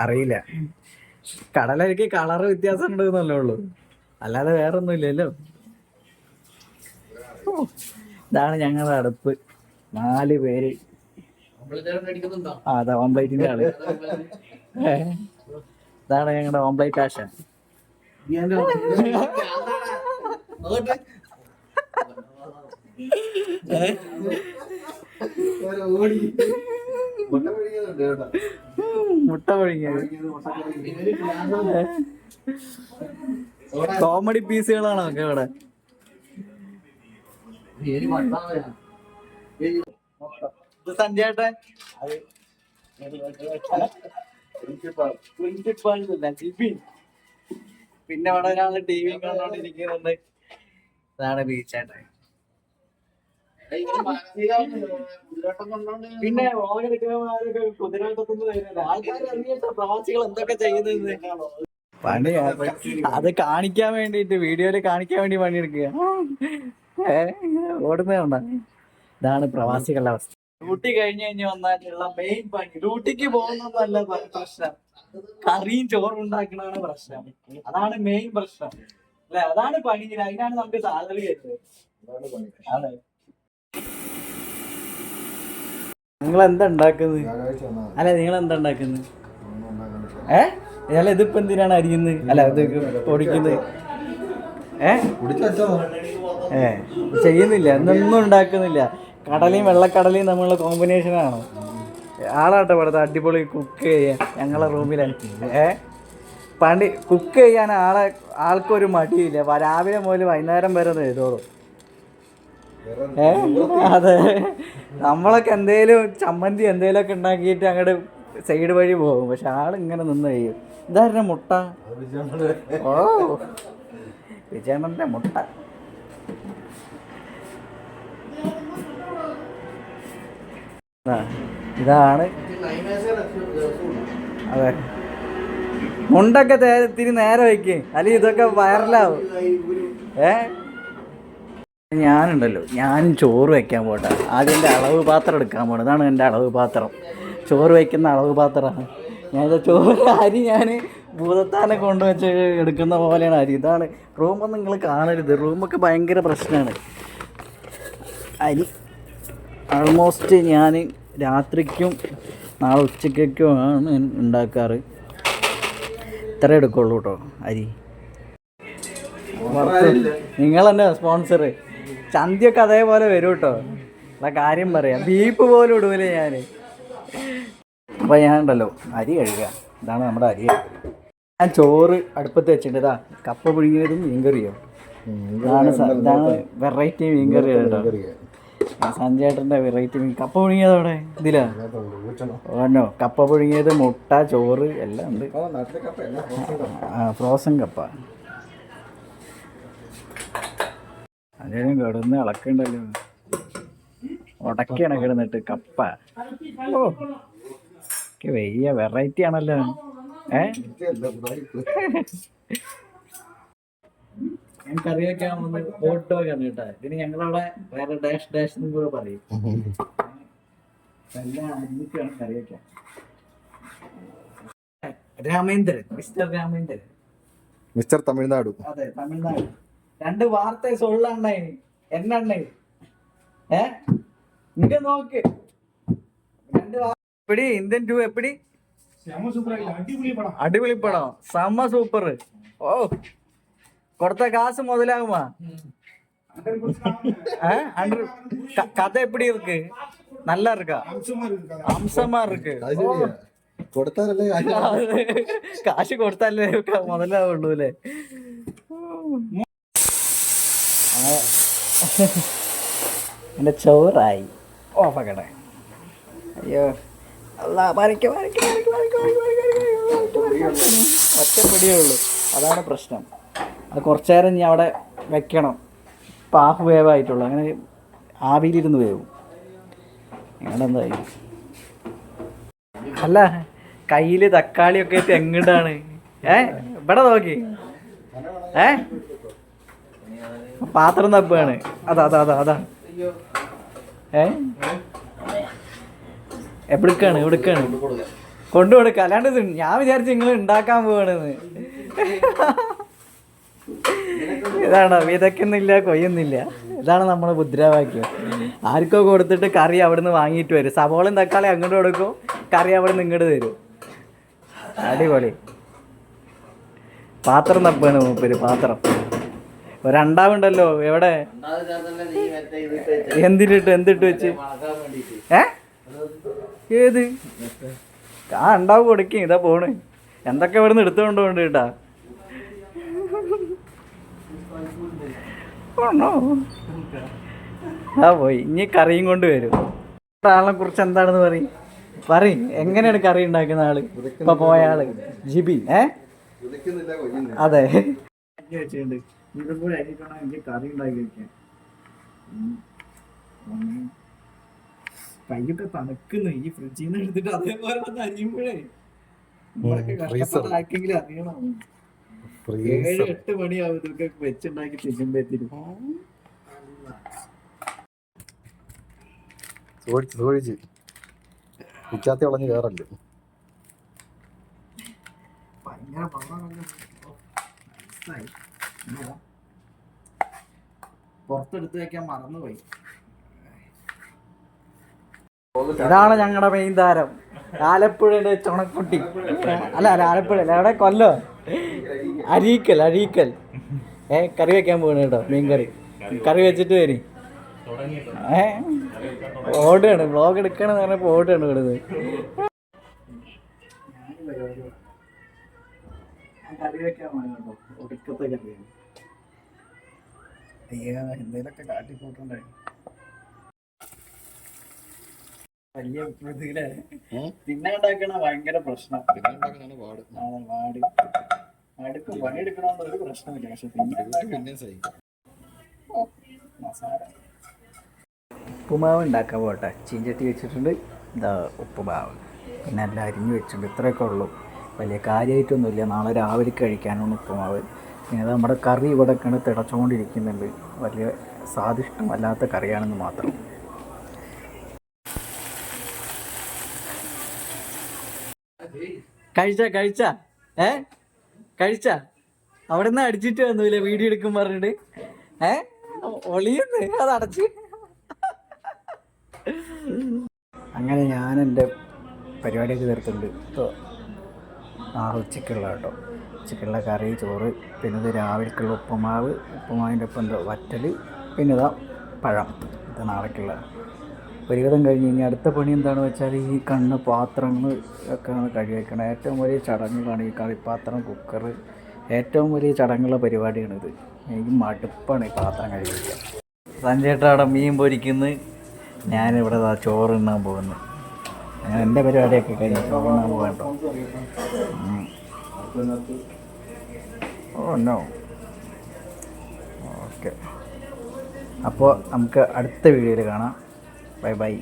അറിയില്ല. കടലരിക്ക് കളറ് വ്യത്യാസം ഉണ്ട് എന്നല്ലേ ഉള്ളൂ. അല്ലാതെ വേറെ ഒന്നും ഇല്ലല്ലോ ഇതാണ് ഞങ്ങളുടെ അടുപ്പ്. നാല് പേര്. അതാ ഓംപ്ലേറ്റിന്റെ ആൾ. ഏ, ഇതാണ് ഞങ്ങളുടെ ഓംപ്ലേറ്റ് ആശ. ഓടി മുട്ട കോമഡി പീസുകളാണോ ഒക്കെ ഇവിടെ. ജിബിൻ പിന്നെ ഇവിടെ ഒരാൾ ടി വി കണ്ടോണ്ടിരിക്കുന്നുണ്ട്. അതാണ് ബീച്ചേട്ടൻ പിന്നെ ആൾക്കാർ പ്രവാസികൾ എന്തൊക്കെ ചെയ്യുന്നത് പണി അത് കാണിക്കാൻ വേണ്ടിട്ട് വീഡിയോയിൽ കാണിക്കാൻ വേണ്ടി പണിയെടുക്കുക ഓടുന്നതുകൊണ്ട ഇതാണ് പ്രവാസികളുടെ അവസ്ഥ. ഡ്യൂട്ടി കഴിഞ്ഞു കഴിഞ്ഞ് വന്നാലുള്ള മെയിൻ പണി. ഡ്യൂട്ടിക്ക് പോകുന്നതല്ല പ്രശ്നം. കറിയും ചോറും ഉണ്ടാക്കണതാണ് പ്രശ്നം. അതാണ് മെയിൻ പ്രശ്നം. അല്ലെ? അതാണ് പണി. അതിനാണ് നമുക്ക് സാലറി വരുന്നത് അതെ നിങ്ങൾ എന്താ ഉണ്ടാക്കുന്നത് അല്ല നിങ്ങൾ എന്താ ഉണ്ടാക്കുന്നത്. ഏ? അല്ല ഇതിപ്പോ എന്തിനാണ് അരിയുന്നത് അല്ല ഇത് പൊടിക്കുന്നത്. ഏ? ഏ ചെയ്യുന്നില്ല. എന്നൊന്നും ഉണ്ടാക്കുന്നില്ല കടലയും വെള്ളക്കടലയും തമ്മിലുള്ള കോമ്പിനേഷൻ ആണ് ആളാട്ടെ ഇവിടുത്തെ അടിപൊളി കുക്ക് ചെയ്യാൻ. ഞങ്ങളെ റൂമിലാണ് ഏ? പണ്ട് കുക്ക് ചെയ്യാൻ ആളെ ആൾക്കൊരു മടിയില്ല. രാവിലെ മുതൽ വൈകുന്നേരം വരെ എഴുതോളൂ അതെ. നമ്മളൊക്കെ എന്തേലും ചമ്മന്തി എന്തേലൊക്കെ ഉണ്ടാക്കിയിട്ട് അങ്ങോട്ട് സൈഡ് വഴി പോകും. പക്ഷെ ആളിങ്ങനെ നിന്ന് കഴിയും. ഇതായിരുന്നു മുട്ട? ഓ. വിജയണ്ണന്റെ മുട്ട. ഇതാണ്. അതെ. മുണ്ടൊക്കെ തിരി നേരെ വയ്ക്കേ. അല്ലെങ്കിൽ ഇതൊക്കെ വൈറലാവും ഏ? ഞാനുണ്ടല്ലോ. ഞാൻ ചോറ് വയ്ക്കാൻ പോട്ടെ. ആദ്യം എന്റെ അളവ് പാത്രം എടുക്കാൻ പോകണം ഇതാണ് എന്റെ അളവ് പാത്രം. ചോറ് വയ്ക്കുന്ന അളവ് പാത്രമാണ്. ഞാൻ ചോറ് അരി ഞാൻ ഭൂതത്താനെ കൊണ്ടുവച്ച് എടുക്കുന്ന പോലെയാണ് അരി. ഇതാണ് റൂമൊന്നും നിങ്ങൾ കാണരുത്. റൂമൊക്കെ ഭയങ്കര പ്രശ്നമാണ്. അരി ആൾമോസ്റ്റ് ഞാൻ രാത്രിക്കും നാളെ ഉച്ചയ്ക്കൊക്കെയാണ് ഉണ്ടാക്കാറ്. ഇത്ര എടുക്കുള്ളൂ കേട്ടോ അരി. നിങ്ങൾ തന്നെ സ്പോൺസർ ചന്തിയൊക്കെ അതേപോലെ വരും കേട്ടോ ഉള്ള കാര്യം പറയാം. ബീപ്പ് പോലും ഇടൂല ഞാൻ അപ്പോൾ ഞാൻ ഉണ്ടല്ലോ അരി കഴുകുക. ഇതാണ് നമ്മുടെ അരി. ഞാൻ ചോറ് അടുപ്പത്ത് വെച്ചിട്ടുണ്ട്. ഇതാ കപ്പ പുഴുങ്ങിയതും മീൻകറിയോ. ഇതാണ് വെറൈറ്റി മീൻകറി കേട്ടോ ആ സഞ്ജയേട്ടന്റെ വെറൈറ്റി മീൻ. കപ്പ പുഴുങ്ങിയത് അവിടെ? ഇതിലാ? ഓനോ കപ്പ പുഴുങ്ങിയത് മുട്ട ചോറ് എല്ലാം ഉണ്ട്. ഫ്രോസൺ കപ്പ. അതേലും കിടന്ന് ഇളക്കണ്ടല്ലോ. ഉടക്കാണ് കിടന്നിട്ട് കപ്പ. ഓ വലിയ വെറൈറ്റി ആണല്ലോ. ഏ? ഞാൻ ആണ് കേട്ടോ. ഇതിന് ഞങ്ങളവിടെ വേറെ ഡാഷ് ഡാഷ് എന്ന് കൂടെ പറയും. എല്ലാം അരിഞ്ഞിട്ടാണ് കറി വെക്കാൻ രാമേന്ദ്രൻ മിസ്റ്റർ രാമേന്ദ്രൻ. മിസ്റ്റർ തമിഴ്നാട്. അതെ തമിഴ്നാട്. രണ്ട് വാർത്ത സൊള്ളണ്ണേ എന്നണ്ണേ ഏ ഇങ്ങ നോക്ക് രണ്ട് എപ്പടി ഇന്ത്യൻ ടു എപ്പടി അടിപൊളി പടം செம்ம சூப்பர் ஓ கொடுத்த காசு முதலாகுமா ஆ? அன்று- க- கதை எப்படி இருக்கு நல்லா இருக்கா அம்சமா இருக்கு അത് ശരിയാ കൊടുത്താലല്ലേ കാര്യം. അത് കാശ് കൊടുത്താലേ ക- മുതലാവുള്ളൂ അല്ലേ എന്റെ ചോറായി ഓഫക്കട്ടെ അയ്യോ അല്ല ഒറ്റ പിടിയേ ഉള്ളൂ അതാണ് പ്രശ്നം അത് കുറച്ചു നേരം ഇനി അവിടെ വെക്കണം ഇപ്പം ഹാഫ് വേവ് ആയിട്ടുള്ളൂ അങ്ങനെ ആവിയിലിരുന്ന് വേവും നിങ്ങളെന്തായി അല്ല കയ്യിൽ തക്കാളിയൊക്കെ ആയിട്ട് ഏ ഇവിടെ നോക്കി ഏ പാത്രം തപ്പാണ് അതാ അതാ അതാ അതാ. ഏ? എവിടുക്കാണ് എവിടുക്കാണ്? കൊണ്ടു കൊടുക്ക. അല്ലാണ്ട് ഞാൻ വിചാരിച്ചു നിങ്ങൾ ഉണ്ടാക്കാൻ പോവാണെന്ന്. ഇതാണോ? വിതയ്ക്കുന്നില്ല കൊയ്യുന്നില്ല. ഇതാണ് നമ്മളെ മുദ്രാവാക്യം. ആർക്കോ കൊടുത്തിട്ട് കറി അവിടുന്ന് വാങ്ങിയിട്ട് വരും. സവോളയും തക്കാളി അങ്ങോട്ട് കൊടുക്കും. കറി അവിടുന്ന് ഇങ്ങോട്ട് തരും. അടിപൊളി. പാത്രം തപ്പാണ് മൂപ്പര് പാത്രം. ഒരു രണ്ടാവുണ്ടല്ലോ എവിടെ? എന്തിട്ട് എന്തിട്ട് വെച്ച്? ഏ? ഏത്? ആ ഉണ്ടാവും കൊടുക്കും ഇതാ പോണ്. എന്തൊക്കെ ഇവിടുന്ന് എടുത്തുകൊണ്ട് കൊണ്ട് കേട്ടാ? ആ പോയി ഇനി കറിയും കൊണ്ട് വരും. ആളെ കുറിച്ച് എന്താണെന്ന് പറയും. പറയും എങ്ങനെയാണ് കറി ഉണ്ടാക്കുന്ന ആൾ? ഇപ്പൊ പോയ ആൾ ജിബി ഏ? അതെ. വെച്ചിട്ടുണ്ട്. ഇതും കൂടെ ആക്കിക്കണം എനിക്ക് കറി ഉണ്ടാക്കി വയ്ക്കാൻ കയ്യൊക്കെ തണുക്കുന്നു. ഈ ഫ്രിഡ്ജിൽ നിന്ന് എടുത്തിട്ട് അതേപോലെ വന്ന് അരിയുമ്പോഴേ. നമ്മളൊക്കെ കഷ്ടപ്പെട്ട ആർക്കെങ്കിലും അറിയണം. ഏഴ് എട്ട് മണിയാവും ഇതൊക്കെ വെച്ചുണ്ടാക്കി തിന്നുമ്പോഴത്തേക്കും. സോഴിച്ച് സോഴിച്ച് പിച്ചാത്തി വളഞ്ഞ് കയറല്ലേ ഭയങ്കര പുറത്തെടുത്ത് വെക്കാൻ മറന്നുപോയി. ഇതാണ് ഞങ്ങളുടെ മെയിൻ താരം. ആലപ്പുഴയുടെ ചുണക്കുട്ടി. അല്ല അല്ല ആലപ്പുഴ അല്ല എവിടെ? കൊല്ലോ. അരീക്കൽ അരീക്കൽ. ഏ കറി വെക്കാൻ പോകണ കേട്ടോ മീൻ കറി. കറി വെച്ചിട്ട് വരി. ഏ? ഓടുകയാണ് വ്ളോഗ് എടുക്കണെന്ന് പറഞ്ഞപ്പോ ഓടുകയാണ് ഇവിടുന്ന് കറി പോകണം കേട്ടോ ഒടുക്കത്തെ കറിയാണ്. അയ്യോ എന്തേലൊക്കെ കാട്ടിക്കൂട്ടുണ്ടായി വലിയ ഇതിലെ തിന്നാണ്ടാക്കണ ഭയങ്കര പ്രശ്നം. വാട്. വാടി അടുക്കും പണിയെടുക്കണമെന്ന് ഒരു പ്രശ്നമില്ല പക്ഷെ മസാല. ഉപ്പുമാവ് ഉണ്ടാക്കാൻ പോട്ടെ. ചീഞ്ചട്ടി വെച്ചിട്ടുണ്ട്. ഇതാ ഉപ്പുമാവ്. പിന്നെ എല്ലാം അരിഞ്ഞു വെച്ചിട്ടുണ്ട്. ഇത്രയൊക്കെ ഉള്ളൂ. വലിയ കാര്യമായിട്ടൊന്നുമില്ല നാളെ രാവിലെ കഴിക്കാനാണ് ഉപ്പുമാവ്. പിന്നെ നമ്മുടെ കറി ഇവിടെ കണ്ട് തിളച്ചുകൊണ്ടിരിക്കുന്നുണ്ട്. വലിയ സ്വാദിഷ്ടമല്ലാത്ത കറിയാണെന്ന് മാത്രം. കഴിച്ച കഴിച്ച? ഏ? കഴിച്ച? അവിടെ നിന്ന് അടിച്ചിട്ട് വന്നില്ല വീഡിയോ എടുക്കും പറഞ്ഞിട്ട്? ഏ? ഒളിയുന്ന്. അത് അടച്ച്. അങ്ങനെ ഞാൻ എന്റെ പരിപാടിയൊക്കെ തീർത്തുണ്ട് ഇപ്പോൾ നാളെ ഉച്ചയ്ക്കുള്ള കേട്ടോ. ഉച്ചയ്ക്കുള്ള കറി ചോറ് പിന്നെ ഇത് രാവിലേക്കുള്ള ഉപ്പുമാവ് ഉപ്പുമാവിന്റെ ഒപ്പം എന്തോ വറ്റൽ പിന്നെ ഇതാ പഴം. ഇത് നാളേക്കുള്ള. ഒരുവിധം കഴിഞ്ഞ് കഴിഞ്ഞാൽ അടുത്ത പണി എന്താണെന്ന് വെച്ചാൽ ഈ കണ്ണ് പാത്രങ്ങൾ ഒക്കെ കഴുകി വയ്ക്കണം ഏറ്റവും വലിയ ചടങ്ങുകളാണ് ഈ കളിപ്പാത്രം കുക്കർ. ഏറ്റവും വലിയ ചടങ്ങുള്ള പരിപാടിയാണിത് എനിക്ക് മടുപ്പാണ് ഈ പാത്രം കഴുകി വയ്ക്കുക സഞ്ചേട്ട അവിടെ മീൻ പൊരിക്കുന്നു. ഞാനിവിടെ ദാ ചോറ് ഉണ്ണാൻ പോകുന്നു. അങ്ങനെ എന്റെ പരിപാടിയൊക്കെ കഴിഞ്ഞു കേട്ടോ. Oh no. ഓക്കെ. അപ്പോൾ നമുക്ക് അടുത്ത വീഡിയോയിൽ കാണാം. Bye bye.